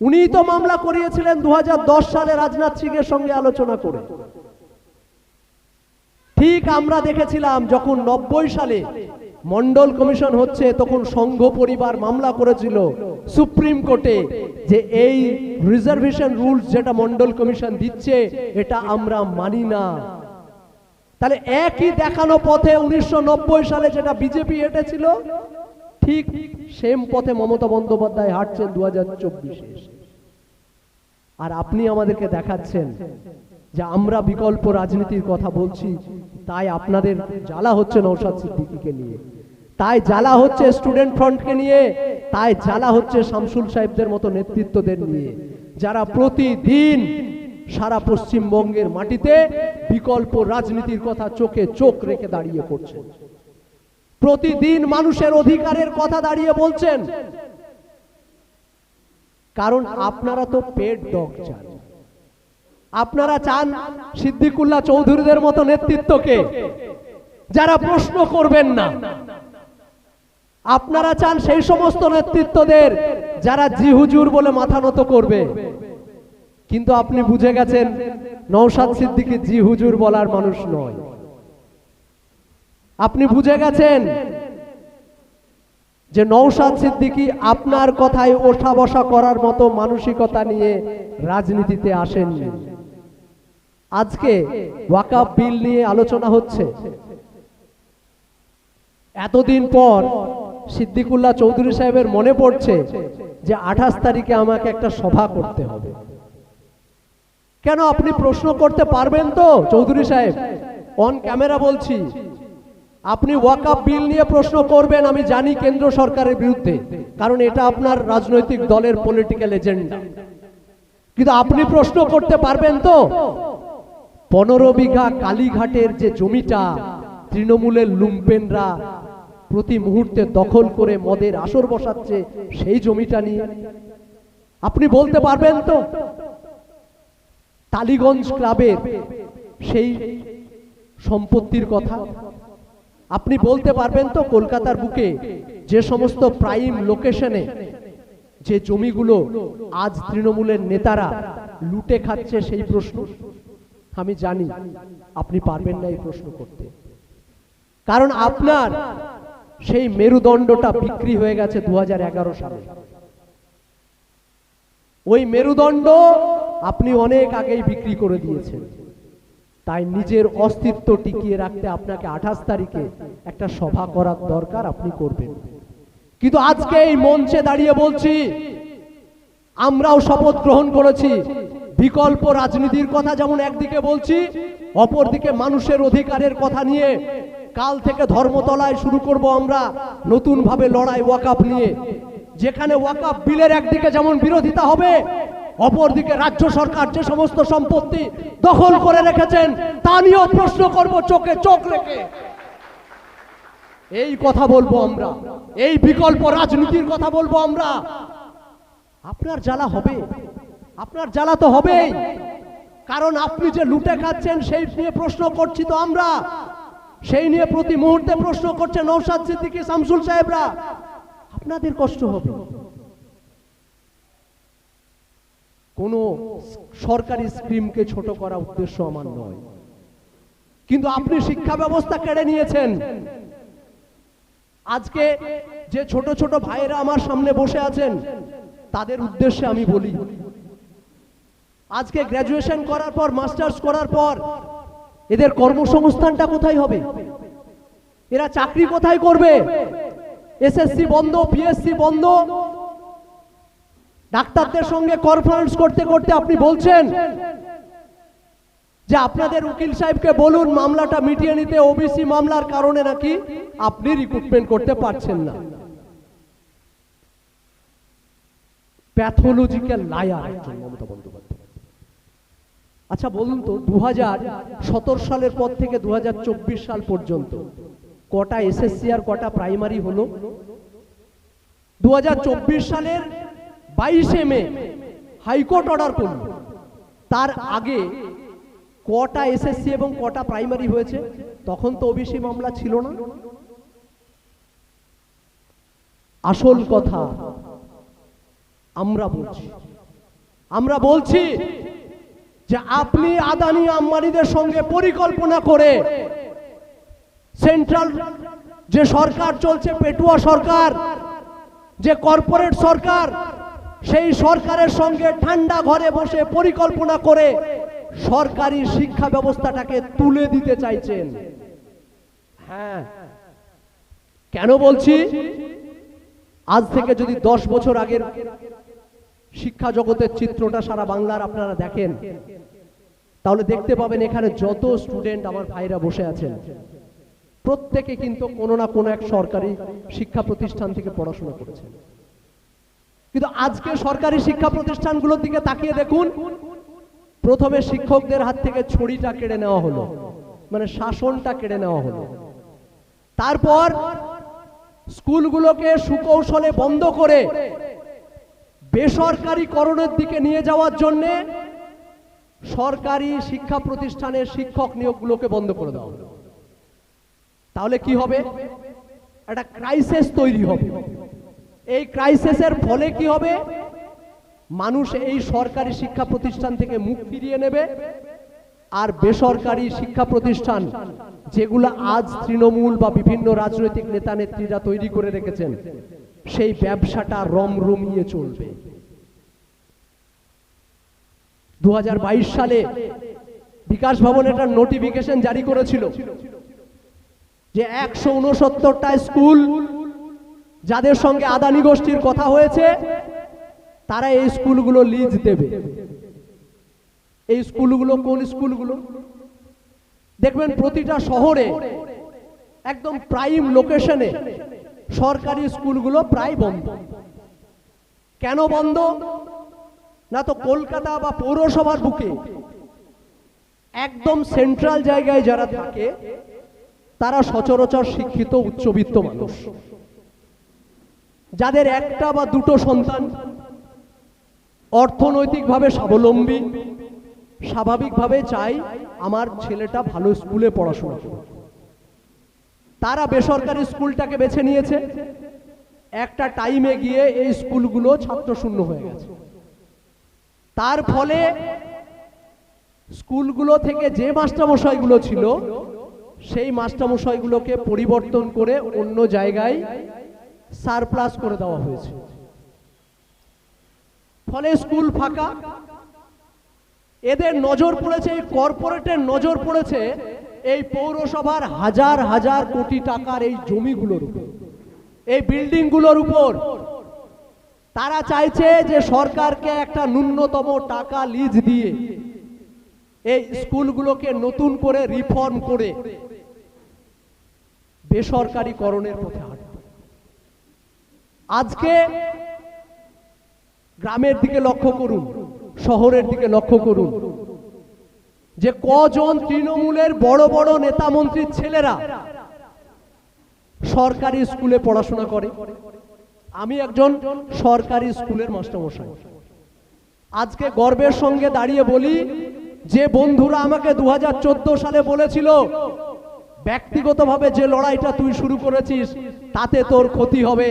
উনিই তো মামলা করিয়েছিলেন দুহাজার দশ সালে রাজনাথ সিং এর সঙ্গে আলোচনা করে। ঠিক আমরা দেখেছিলাম যখন নব্বই সালে মন্ডল কমিশন হচ্ছে, তখন সংঘ পরিবার মামলা করেছিল সুপ্রিম কোর্টে যে এই রিজার্ভেশন রুলস যেটা মন্ডল কমিশন দিচ্ছে, এটা আমরা মানি না। তাহলে একই দেখানো পথে উনিশশো নব্বই সালে যেটা বিজেপি হেঁটেছিল ঠিক সেম পথে মমতা বন্দ্যোপাধ্যায় হাঁটছেন দু হাজার চব্বিশে। আর আপনি আমাদেরকে দেখাচ্ছেন যে আমরা বিকল্প রাজনীতির কথা বলছি, তাই আপনাদের জ্বালা হচ্ছে নৌসাদ সিদ্দিকিকে নিয়ে। তাই জ্বালা হচ্ছে স্টুডেন্ট ফ্রন্টকে নিয়ে, তাই জ্বালা হচ্ছে শামসুল সাহেবদের মতো নেতৃত্বদের নিয়ে। যারা প্রতিদিন সারা পশ্চিমবঙ্গের মাটিতে বিকল্প রাজনীতির কথা চোখে চোখ রেখে দাঁড়িয়ে করছেন প্রতিদিন মানুষের অধিকারের কথা দাঁড়িয়ে বলছেন। কারণ আপনারা তো পেট ডগ চান। আপনারা চান সিদ্দিকুল্লাহ চৌধুরীদের মতো নেতৃত্বকে, যারা প্রশ্ন করবেন না। আপনারা চান সেই সমস্ত নেতৃত্বদের, যারা জি হুজুর বলে মাথা নত করবে। কিন্তু আপনি বুঝে গেছেন নৌসাদ সিদ্দিকি জি হুজুর বলার মানুষ নয়। আপনি বুঝে গেছেন? যে নৌসাদ সিদ্দিকি আপনার কথায় ওঠা বসা করার মতো মানসিকতা নিয়ে রাজনীতিতে আসেননি। আজকে ওয়াকাব বিল নিয়ে আলোচনা হচ্ছে। এতদিন পর সিদ্দিকুল্লাহ চৌধুরী সাহেবের মনে পড়ছে যে আঠাশ তারিখে আমাকে একটা সভা করতে হবে। কেন আপনি প্রশ্ন করতে পারবেন তো, চৌধুরী সাহেব? অন ক্যামেরা বলছি। আপনি ওয়াকাপ বিল নিয়ে প্রশ্ন করবেন, আমি জানি কেন্দ্র সরকারের বিরুদ্ধে, কারণ এটা আপনার রাজনৈতিক দলের পলিটিক্যাল এজেন্ডা কিন্তু আপনি প্রশ্ন করতে পারবেন তো? পনেরো বিঘা কালীঘাটের যে জমিটা, তৃণমূলের লুম্পেনরা প্রতি মুহূর্তে দখল করে মদের আসর বসাচ্ছে, সেই জমিটা নিয়ে। আপনি বলতে পারবেন তো? টালিগঞ্জ ক্লাবের সেই সম্পত্তির কথা? আপনি বলতে পারবেন তো কলকাতার বুকে যে সমস্ত প্রাইম লোকেশনে যে জমিগুলো আজ তৃণমূলের নেতারা লুটে খাচ্ছে সেই প্রশ্ন আমি জানি আপনি পারবেন না এই প্রশ্ন করতে। কারণ আপনার সেই মেরুদণ্ডটা বিক্রি হয়ে গেছে দু হাজার এগারো সালে। ওই মেরুদণ্ড আপনি অনেক আগেই বিক্রি করে দিয়েছেন। তাই নিজের অস্তিত্ব টিকিয়ে রাখতে আপনাকে আঠাশ তারিখে একটা সভা করার দরকার আপনি করবেন। কিন্তু আজকে এই মঞ্চে দাঁড়িয়ে বলছি আমরাও শপথ গ্রহণ করেছি। বিকল্প রাজনীতির কথা যেমন একদিকে বলছি অপরদিকে মানুষের অধিকারের কথা নিয়ে কাল থেকে ধর্মতলায় শুরু করব আমরা নতুন ভাবে লড়াই ওয়াকাপ নিয়ে। যেখানে ওয়াকাপ বিলের একদিকে যেমন বিরোধিতা হবে অপরদিকে রাজ্য সরকার যে সমস্ত সম্পত্তি দখল করে রেখেছেন, তা নিয়েও প্রশ্ন করব চোখে, চোখ রেখে। এই কথা বলব আমরা। এই বিকল্প রাজনীতির কথা বলব আমরা। আপনার জ্বালা হবে। আপনার জ্বালা তো হবেই। কারণ আপনি যে লুটে খাচ্ছেন, সেই নিয়ে প্রশ্ন করছি তো আমরা। সেই নিয়ে প্রতি মুহূর্তে প্রশ্ন করছে নৌসাদ সিদ্দিকী, শামসুল সাহেবরা। আপনাদের কষ্ট হবে। কোনো সরকারি স্কিমকে ছোট করা উদ্দেশ্য আমার নয়। কিন্তু আপনি শিক্ষা ব্যবস্থা কেড়ে নিয়েছেন। আজকে যে ছোট ছোট ভাইয়েরা আমার সামনে বসে আছেন, তাদের উদ্দেশ্যে আমি বলি, আজকে গ্র্যাজুয়েশন করার পর মাস্টার্স করার পর, এদের কর্মসংস্থানটা কোথায় হবে? এরা চাকরি কোথায় করবে? এসএসসি বন্ধ, পিএসসি বন্ধ ডাক্তারদের সঙ্গে কনফারেন্স করতে করতে আপনি বলছেন যে আপনাদের উকিল সাহেবকে বলুন মামলাটা মিটিয়ে নিতে ওবিসি মামলার কারণে নাকি আপনি রিক্রুটমেন্ট করতে পারছেন না। প্যাথোলজিক্যাল লায়ার একজন মমতা বন্দ্যোপাধ্যায়। আচ্ছা বলুন তো দু হাজার সতেরো সালের পর থেকে দু হাজার চব্বিশ সাল পর্যন্ত কটা এসএসসি আর কটা প্রাইমারি হলো? দু হাজার চব্বিশ সালের বাইশে মে হাইকোর্ট অর্ডার করল। তার আগে কটা এসএসসি এবং কটা প্রাইমারি হয়েছে, তখন তো ওবিসি মামলা ছিল না। আসল কথা আমরা বলছি। আমরা বলছি যে আপনি আদানি আম্বানিদের সঙ্গে পরিকল্পনা করে সেন্ট্রাল যে সরকার চলছে, পেটুয়া সরকার, যে কর্পোরেট সরকার সেই সরকারের সঙ্গে ঠান্ডা ঘরে বসে পরিকল্পনা করে সরকারি শিক্ষা ব্যবস্থাটাকে তুলে দিতে চাইছেন। হ্যাঁ। কেন বলছি? আজ থেকে যদি দশ বছর আগের শিক্ষা জগতের চিত্রটা সারা বাংলার আপনারা দেখেন, তাহলে দেখতে পাবেন এখানে যত স্টুডেন্ট আমার ভাইরা বসে আছেন, প্রত্যেকে কিন্তু কোনো না কোনো এক সরকারি শিক্ষা প্রতিষ্ঠান থেকে পড়াশোনা করেছেন। কিন্তু আজকে সরকারি শিক্ষা প্রতিষ্ঠানগুলোর দিকে তাকিয়ে দেখুন, প্রথমে শিক্ষকদের হাত থেকে ছড়িটা কেড়ে নেওয়া হলো মানে শাসনটা কেড়ে নেওয়া হলো। তারপর স্কুলগুলোকে সুকৌশলে বন্ধ করে বেসরকারিকরণের দিকে নিয়ে যাওয়ার জন্যে সরকারি শিক্ষা প্রতিষ্ঠানের শিক্ষক নিয়োগগুলোকে বন্ধ করে দেওয়া হলো। তাহলে কি হবে? একটা ক্রাইসিস তৈরি হবে। এই ক্রাইসিসের ফলে কি হবে? মানুষ এই সরকারি শিক্ষা প্রতিষ্ঠান থেকে মুখ ফিরিয়ে নেবে। আর বেসরকারি শিক্ষা প্রতিষ্ঠান, যেগুলো আজ তৃণমূল বা বিভিন্ন রাজনৈতিক নেতা নেত্রীরা তৈরি করে রেখেছেন, সেই ব্যবসাটা রমরমিয়ে চলবে। দু হাজার বাইশ সালে বিকাশ ভবন একটা নোটিফিকেশন জারি করেছিল যে একশো উনসত্তরটা স্কুল যাদের সঙ্গে আদানি গোষ্ঠীর কথা হয়েছে, তারা এই স্কুলগুলো লিজ দেবে। এই স্কুলগুলো কোন স্কুলগুলো? দেখবেন প্রতিটা শহরে একদম প্রাইম লোকেশনে সরকারি স্কুলগুলো প্রায় বন্ধ। কেন বন্ধ? না তো কলকাতা বা পৌরসভার বুকে। একদম সেন্ট্রাল জায়গায় যারা থাকে, তারা সচরাচর শিক্ষিত, উচ্চবিত্ত মানুষ। যাদের একটা বা দুটো সন্তান অর্থনৈতিকভাবে স্বাবলম্বী, স্বাভাবিকভাবে চাই আমার ছেলেটা ভালো স্কুলে পড়াশোনা করুক। তারা বেসরকারি স্কুলটাকে বেছে নিয়েছে। একটা টাইমে গিয়ে এই স্কুলগুলো ছাত্র শূন্য হয়ে গেছে। তার ফলে স্কুলগুলো থেকে যে মাস্টারমশাইগুলো ছিল, সেই মাস্টারমশাইগুলোকে পরিবর্তন করে অন্য জায়গায় সারপ্লাস করে দেওয়া হয়েছে। ফলে স্কুল ফাঁকা। এদের নজর পড়েছে, এই কর্পোরেটের নজর পড়েছে এই পৌরসভার হাজার হাজার কোটি টাকার এই জমিগুলোর উপর, এই বিল্ডিংগুলোর উপর। তারা চাইছে যে সরকারকে একটা ন্যূনতম টাকা লিজ দিয়ে এই স্কুলগুলোকে নতুন করে রিফর্ম করে বেসরকারিকরণের পথে হাঁটবে আজকে গ্রামের দিকে লক্ষ্য করুন, শহরের দিকে লক্ষ্য করুন। যে কজন তৃণমূলের বড় বড় নেতা মন্ত্রীর ছেলেরা সরকারি স্কুলে পড়াশোনা করে। আমি একজন সরকারি স্কুলের মাস্টারমশাই। আজকে গর্বের সঙ্গে দাঁড়িয়ে বলি, যে বন্ধুরা আমাকে দু হাজার চোদ্দ সালে বলেছিল ব্যক্তিগতভাবে যে লড়াইটা তুই শুরু করেছিস, তাতে তোর ক্ষতি হবে।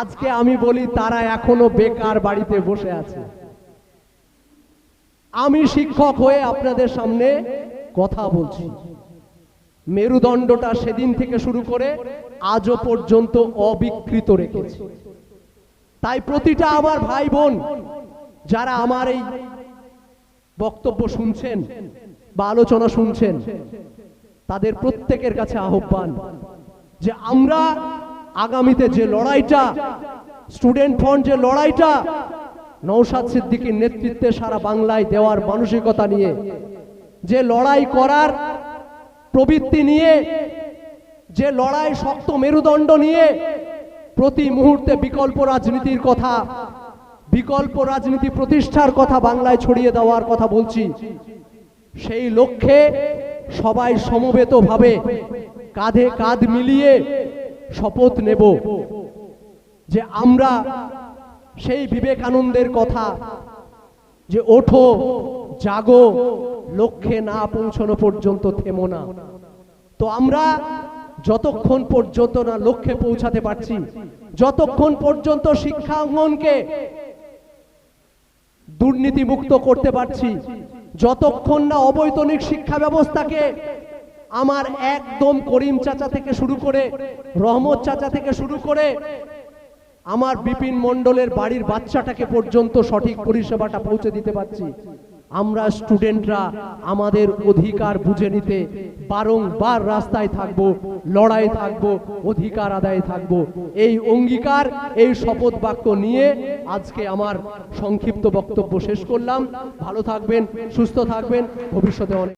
আজকে আমি বলি, তারা এখনও বেকার বাড়িতে বসে আছে। আমি শিক্ষক হয়ে আপনাদের সামনে কথা বলছি। মেরুদণ্ডটা সেদিন থেকে শুরু করে আজও পর্যন্ত অবিকৃত রেখেছি। তাই প্রতিটা আমার ভাই বোন, যারা আমার এই বক্তব্য শুনছেন বা আলোচনা শুনছেন তাদের প্রত্যেকের কাছে আহ্বান যে আমরা আগামীতে যে লড়াইটা, স্টুডেন্ট ফ্রন্ট যে লড়াইটা নৌসাদ সিদ্দিকীর নেতৃত্বে সারা বাংলায় দেওয়ার মানসিকতা নিয়ে, যে লড়াই করার প্রবৃত্তি নিয়ে, যে লড়াই শক্ত মেরুদণ্ড নিয়ে প্রতি মুহূর্তে বিকল্প রাজনীতির কথা, বিকল্প রাজনীতি প্রতিষ্ঠার কথা বাংলায় ছড়িয়ে দেওয়ার কথা বলছি, সেই লক্ষ্যে সবাই সমবেতভাবে কাঁধে কাঁধ মিলিয়ে শপথ নেব যে আমরা সেই বিবেকানন্দের কথা যে ওঠো, জাগো, লক্ষ্যে না পৌঁছানো পর্যন্ত থেমো না। তো আমরা যতক্ষণ পর্যন্ত না লক্ষ্যে পৌঁছাতে পারছি, যতক্ষণ পর্যন্ত শিক্ষা অঙ্গনকে দুর্নীতিমুক্ত করতে পারছি যতক্ষণ না অবৈতনিক শিক্ষা ব্যবস্থাকে আমার একদম করিম চাচা থেকে শুরু করে, রহমত চাচা থেকে শুরু করে, আমার বিপিন মণ্ডলের বাড়ির বাচ্চাটাকে পর্যন্ত সঠিক পরিষেবাটা পৌঁছে দিতে পারছি। আমরা স্টুডেন্টরা আমাদের অধিকার বুঝে নিতে বারংবার রাস্তায় থাকব লড়াই থাকব, অধিকার আদায় থাকব। এই অঙ্গীকার, এই শপথ বাক্য নিয়ে আজকে আমার সংক্ষিপ্ত বক্তব্য শেষ করলাম। ভালো থাকবেন, সুস্থ থাকবেন, ভবিষ্যতে অনেক